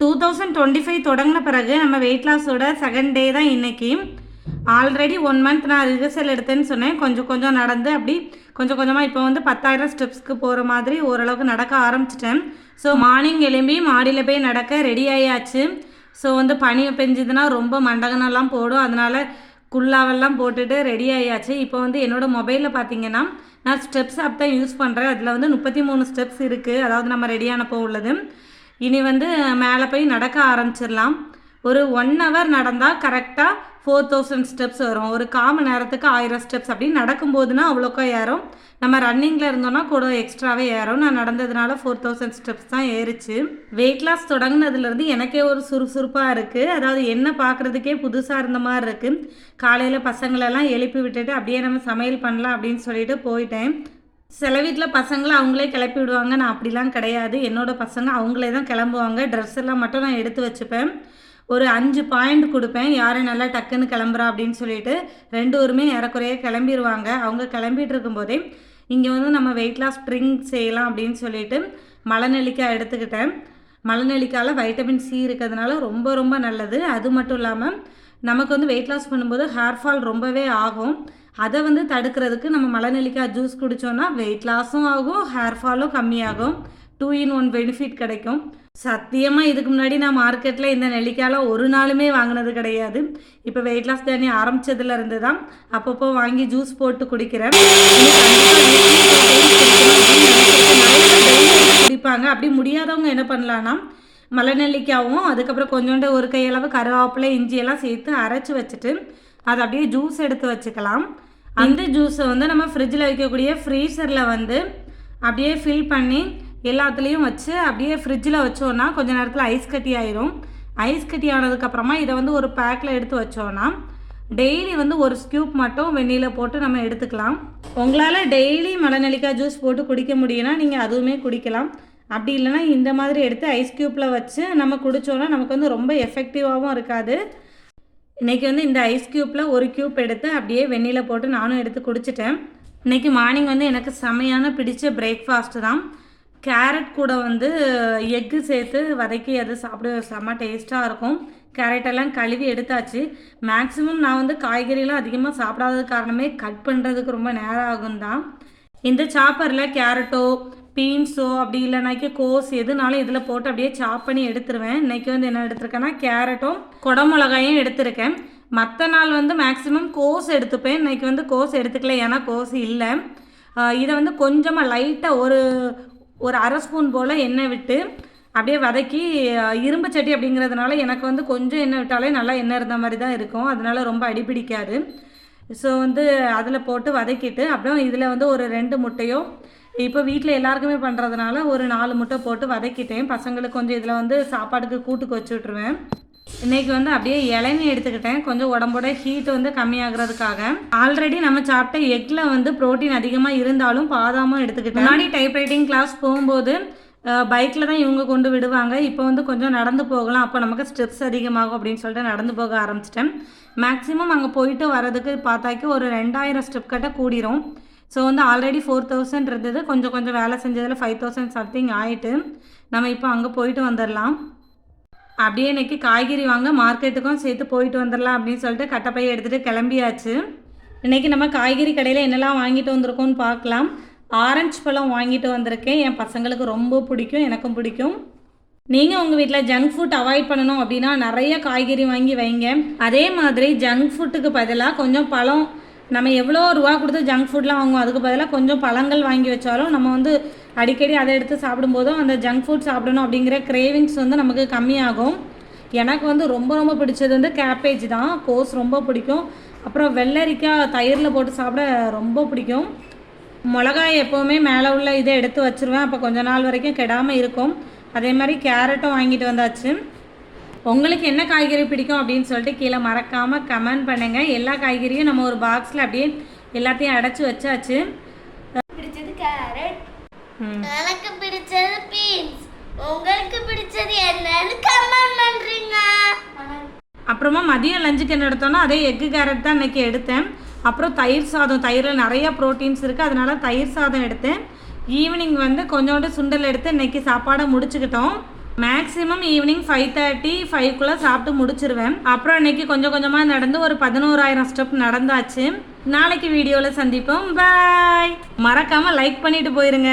Two thousand twenty five தொடங்கின பிறகு நம்ம வெயிட் லாஸோட செகண்ட் டே தான் இன்னைக்கு. ஆல்ரெடி ஒன் மந்த் நான் ரிஹர்சல் எடுத்தேன்னு சொன்னேன். கொஞ்சம் கொஞ்சம் நடந்து அப்படி கொஞ்சம் கொஞ்சமாக இப்போ வந்து பத்தாயிரம் ஸ்டெப்ஸ்க்கு போகிற மாதிரி ஓரளவுக்கு நடக்க ஆரம்பிச்சிட்டேன். ஸோ மார்னிங் எழும்பி மாடியில் போய் நடக்க ரெடி ஆயாச்சு. ஸோ வந்து பனி பெஞ்சதுன்னா ரொம்ப மண்டகனெல்லாம் போடும். அதனால் குல்லாவெல்லாம் போட்டுட்டு ரெடி ஆயாச்சு. இப்போ வந்து என்னோடய மொபைலில் பார்த்தீங்கன்னா நான் ஸ்டெப்ஸ் ஆப் தான் யூஸ் பண்ணுறேன் அதில் வந்து முப்பத்தி மூணு ஸ்டெப்ஸ் இருக்குது அதாவது நம்ம ரெடியானப்போ உள்ளது. இனி வந்து மேலே போய் நடக்க ஆரம்பிச்சிடலாம். ஒரு ஒன் ஹவர் நடந்தால் கரெக்டாக ஃபோர் தௌசண்ட் ஸ்டெப்ஸ் வரும். ஒரு கால் மணி நேரத்துக்கு ஆயிரம் ஸ்டெப்ஸ் அப்படின்னு நடக்கும்போதுனா அவ்வளோக்கா ஏறும். நம்ம ரன்னிங்கில் இருந்தோன்னா கூட எக்ஸ்ட்ராவே ஏறும். நான் நடந்ததுனால ஃபோர் தௌசண்ட் ஸ்டெப்ஸ் தான் ஏறிச்சு. வெயிட் லாஸ் தொடங்கினதுலேருந்து எனக்கே ஒரு சுறுசுறுப்பாக இருக்குது அதாவது என்ன பார்க்குறதுக்கே புதுசாக இருந்த மாதிரி இருக்குது காலையில் பசங்களெல்லாம் எழுப்பி விட்டுட்டு அப்படியே நம்ம சமையல் பண்ணலாம் அப்படின்னு சொல்லிட்டு போயிட்டேன். சில வீட்டில் பசங்களை அவங்களே கிளப்பி விடுவாங்க. நான் அப்படிலாம் கிடையாது. என்னோடய பசங்க அவங்களே தான் கிளம்புவாங்க. ட்ரெஸ் எல்லாம் மட்டும் நான் எடுத்து வச்சுப்பேன். ஒரு அஞ்சு பாயிண்ட் கொடுப்பேன். யார் நல்லா டக்குன்னு கிளம்புறா அப்படின்னு சொல்லிட்டு ரெண்டு பேருமே ஏறக்குறைய கிளம்பிடுவாங்க அவங்க கிளம்பிட்டு இருக்கும்போதே இங்கே வந்து நம்ம வெயிட் லாஸ் ட்ரிங்க் செய்யலாம் அப்படின்னு சொல்லிட்டு மலநெல்லிக்காய் எடுத்துக்கிட்டேன். மலநெல்லிக்காயில் வைட்டமின் சி இருக்கிறதுனால ரொம்ப ரொம்ப நல்லது. அது மட்டும் இல்லாமல் நமக்கு வந்து வெயிட் லாஸ் பண்ணும்போது ஹேர் ஃபால் ரொம்பவே ஆகும். அதை வந்து தடுக்கிறதுக்கு நம்ம மலநெல்லிக்காய் ஜூஸ் குடித்தோன்னா வெயிட் லாஸும் ஆகும் ஹேர் ஃபாலும் கம்மியாகும். டூ இன் ஒன் பெனிஃபிட் கிடைக்கும். சத்தியமாக இதுக்கு முன்னாடி நான் மார்க்கெட்டில் இந்த நெல்லிக்காயெலாம் ஒரு நாளுமே வாங்கினது கிடையாது. இப்போ வெயிட் லாஸ் ஜேர்னி ஆரம்பித்ததுலேருந்து தான் அப்பப்போ வாங்கி ஜூஸ் போட்டு குடிக்கிறேன். குடிப்பாங்க. அப்படி முடியாதவங்க என்ன பண்ணலான்னா மலைநெல்லிக்காவும் அதுக்கப்புறம் கொஞ்சோண்டு ஒரு கையளவு கருவேப்பிலை இஞ்சியெல்லாம் சேர்த்து அரைச்சி வச்சுட்டு அதை அப்படியே ஜூஸ் எடுத்து வச்சுக்கலாம். அந்த ஜூஸை வந்து நம்ம ஃப்ரிட்ஜில் வைக்கக்கூடிய ஃப்ரீசரில் வந்து அப்படியே ஃபில் பண்ணி எல்லாத்துலேயும் வச்சு அப்படியே ஃப்ரிட்ஜில் வச்சோன்னா கொஞ்ச நேரத்தில் ஐஸ் கட்டி ஆயிரும். ஐஸ் கட்டி ஆனதுக்கப்புறமா இதை வந்து ஒரு பேக்கில் எடுத்து வச்சோன்னா டெய்லி வந்து ஒரு ஸ்கியூப் மட்டும் வெந்நியில் போட்டு நம்ம எடுத்துக்கலாம். உங்களால் டெய்லி மலநெல்லிக்காய் ஜூஸ் போட்டு குடிக்க முடியும்னா நீங்கள் அதுவுமே குடிக்கலாம். அப்படி இல்லைன்னா இந்த மாதிரி எடுத்து ஐஸ் க்யூப்பில் வச்சு நம்ம குடித்தோன்னா நமக்கு வந்து ரொம்ப எஃபெக்டிவாகவும் இருக்காது. இன்றைக்கி வந்து இந்த ஐஸ் க்யூப்பில் ஒரு க்யூப் எடுத்து அப்படியே வெந்நியில் போட்டு நானும் எடுத்து குடிச்சிட்டேன். இன்றைக்கி மார்னிங் வந்து எனக்கு செமையான பிடிச்ச பிரேக்ஃபாஸ்ட்டு தான். கேரட் கூட வந்து எக்கு சேர்த்து வதக்கி அது சாப்பிட செம்ம டேஸ்ட்டாக இருக்கும். கேரட்டெல்லாம் கழுவி எடுத்தாச்சு. மேக்ஸிமம் நான் வந்து காய்கறிலாம் அதிகமாக சாப்பிடாதது காரணமே கட் பண்ணுறதுக்கு ரொம்ப நேரம் ஆகும் தான் இந்த சாப்பரில் கேரட்டோ பீன்ஸோ அப்படி இல்லைனாக்கி கோஸ் எதுனாலும் இதில் போட்டு அப்படியே சாப் பண்ணி எடுத்துருவேன். இன்றைக்கி வந்து என்ன எடுத்திருக்கேன்னா கேரட்டும் குடமிளகாயும் எடுத்திருக்கேன். மற்ற நாள் வந்து மேக்ஸிமம் கோஸ் எடுத்துப்பேன். இன்றைக்கி வந்து கோஸ் எடுத்துக்கல ஏன்னா கோஸ் இல்லை. இதை வந்து கொஞ்சமாக லைட்டாக ஒரு ஒரு அரை ஸ்பூன் போல் எண்ணெய் விட்டு அப்படியே வதக்கி இரும்பு சட்டி அப்படிங்கிறதுனால எனக்கு வந்து கொஞ்சம் எண்ணெய் விட்டாலே நல்லா எண்ணெய் இருந்த மாதிரி தான் இருக்கும். அதனால ரொம்ப அடிப்பிடிக்காது ஸோ வந்து அதில் போட்டு வதக்கிட்டு அப்புறம் இதில் வந்து ஒரு ரெண்டு முட்டையோ இப்போ வீட்டில் எல்லாருக்குமே பண்ணுறதுனால ஒரு நாலு முட்டை போட்டு வதக்கிட்டேன். பசங்களுக்கு கொஞ்சம் இதில் வந்து சாப்பாடுக்கு கூட்டுக்கு வச்சு விட்ருவேன் இன்னைக்கு வந்து அப்படியே இளநீ எடுத்துக்கிட்டேன். கொஞ்சம் உடம்போட ஹீட் வந்து கம்மியாகிறதுக்காக. ஆல்ரெடி நம்ம சாப்பிட்ட எக்கில் வந்து புரோட்டீன் அதிகமாக இருந்தாலும் பாதாமும் எடுத்துக்கிட்டேன். முன்னாடி டைப் ரைட்டிங் கிளாஸ் போகும்போது பைக்கில் தான் இவங்க கொண்டு விடுவாங்க. இப்போ வந்து கொஞ்சம் நடந்து போகலாம். அப்போ நமக்கு ஸ்டெப்ஸ் அதிகமாகும் அப்படின்னு சொல்லிட்டு நடந்து போக ஆரம்பிச்சிட்டேன். மேக்ஸிமம் அங்கே போயிட்டு வரதுக்கு பார்த்தாக்கி ஒரு ரெண்டாயிரம் ஸ்டெப் கட்ட கூடிரும். ஸோ வந்து ஆல்ரெடி ஃபோர் தௌசண்ட் இருந்தது. கொஞ்சம் கொஞ்சம் வேலை செஞ்சதில் ஃபைவ் தௌசண்ட் சம்திங் ஆயிட்டு நம்ம இப்போ அங்கே போயிட்டு வந்துடலாம் அப்படியே இன்னைக்கு காய்கறி வாங்க மார்க்கெட்டுக்கும் சேர்த்து போயிட்டு வந்துடலாம் அப்படின்னு சொல்லிட்டு கட்டப்பையை எடுத்துகிட்டு கிளம்பியாச்சு. இன்றைக்கி நம்ம காய்கறி கடையில் என்னெல்லாம் வாங்கிட்டு வந்திருக்கோம்னு பார்க்கலாம். ஆரஞ்சு பழம் வாங்கிட்டு வந்திருக்கேன். என் பசங்களுக்கு ரொம்ப பிடிக்கும் எனக்கும் பிடிக்கும். நீங்கள் உங்கள் வீட்டில் ஜங்க் ஃபுட் அவாய்ட் பண்ணணும் அப்படின்னா நிறைய காய்கறி வாங்கி வைங்க. அதே மாதிரி ஜங்க் ஃபுட்டுக்கு பதிலாக கொஞ்சம் பழம் நம்ம எவ்வளோ ரூபா கொடுத்து ஜங்க் ஃபுட்லாம் வாங்குவோம் அதுக்கு பதிலாக கொஞ்சம் பழங்கள் வாங்கி வச்சாலும் நம்ம வந்து அடிக்கடி அதை எடுத்து சாப்பிடும்போதும் அந்த ஜங்க் ஃபுட் சாப்பிடணும் அப்படிங்கிற கிரேவிங்ஸ் வந்து நமக்கு கம்மியாகும். எனக்கு வந்து ரொம்ப ரொம்ப பிடிச்சது வந்து கேப்பேஜ் தான். கோஸ் ரொம்ப பிடிக்கும். அப்புறம் வெள்ளரிக்காய் தயிரில் போட்டு சாப்பிட ரொம்ப பிடிக்கும். மிளகாய் எப்போவுமே மேலே உள்ள இதை எடுத்து வச்சிருவேன். அப்போ கொஞ்ச நாள் வரைக்கும் கெடாமல் இருக்கும். அதே மாதிரி கேரட்டும் வாங்கிட்டு வந்தாச்சு. உங்களுக்கு என்ன காய்கறி பிடிக்கும் அப்படின்னு சொல்லிட்டு கீழே மறக்காமல் கமெண்ட் பண்ணுங்கள் எல்லா காய்கறியும் நம்ம ஒரு பாக்ஸில் அப்படியே எல்லாத்தையும் அடைச்சி வச்சாச்சு. பிடிச்சது கேரட். எனக்கு பிடிச்சது பீன்ஸ் உங்களுக்கு பிடிச்சது என்னன்னு கமெண்ட் பண்றீங்க. அப்புறமா மதியம் லஞ்சுக்கு என்ன எடுத்தோன்னா அதே எக்கு கேரட் தான் இன்றைக்கி எடுத்தேன். அப்புறம் தயிர் சாதம். தயிரில் நிறைய ப்ரோட்டீன்ஸ் இருக்குது அதனால தயிர் சாதம் எடுத்தேன். ஈவினிங் வந்து கொஞ்சோண்டு சுண்டல் எடுத்து இன்றைக்கி சாப்பாடை முடிச்சுக்கிட்டோம். மேக்ஸிமம் ஈவினிங் ஃபைவ் தேர்ட்டி ஃபைவ்க்குள்ளே சாப்பிட்டு முடிச்சிருவேன். அப்புறம் இன்னைக்கு கொஞ்சம் கொஞ்சமாக நடந்து ஒரு பதினோராயிரம் ஸ்டெப் நடந்தாச்சு. நாளைக்கு வீடியோவில் சந்திப்போம். பாய் மறக்காமல் லைக் பண்ணிட்டு போயிருங்க.